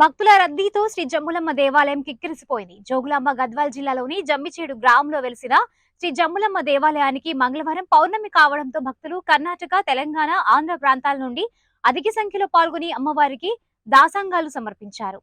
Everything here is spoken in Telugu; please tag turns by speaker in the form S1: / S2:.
S1: భక్తుల రద్దీతో శ్రీ జమ్ములమ్మ దేవాలయం కిక్కిరిసిపోయింది. జోగులాంబ గద్వాల్ జిల్లాలోని జమ్మిచేడు గ్రామంలో వెలిసిన శ్రీ జమ్ములమ్మ దేవాలయానికి మంగళవారం పౌర్ణమి కావడంతో భక్తులు కర్ణాటక తెలంగాణ ఆంధ్ర ప్రాంతాల నుండి అధిక సంఖ్యలో పాల్గొని అమ్మవారికి దాసంగాలు సమర్పించారు.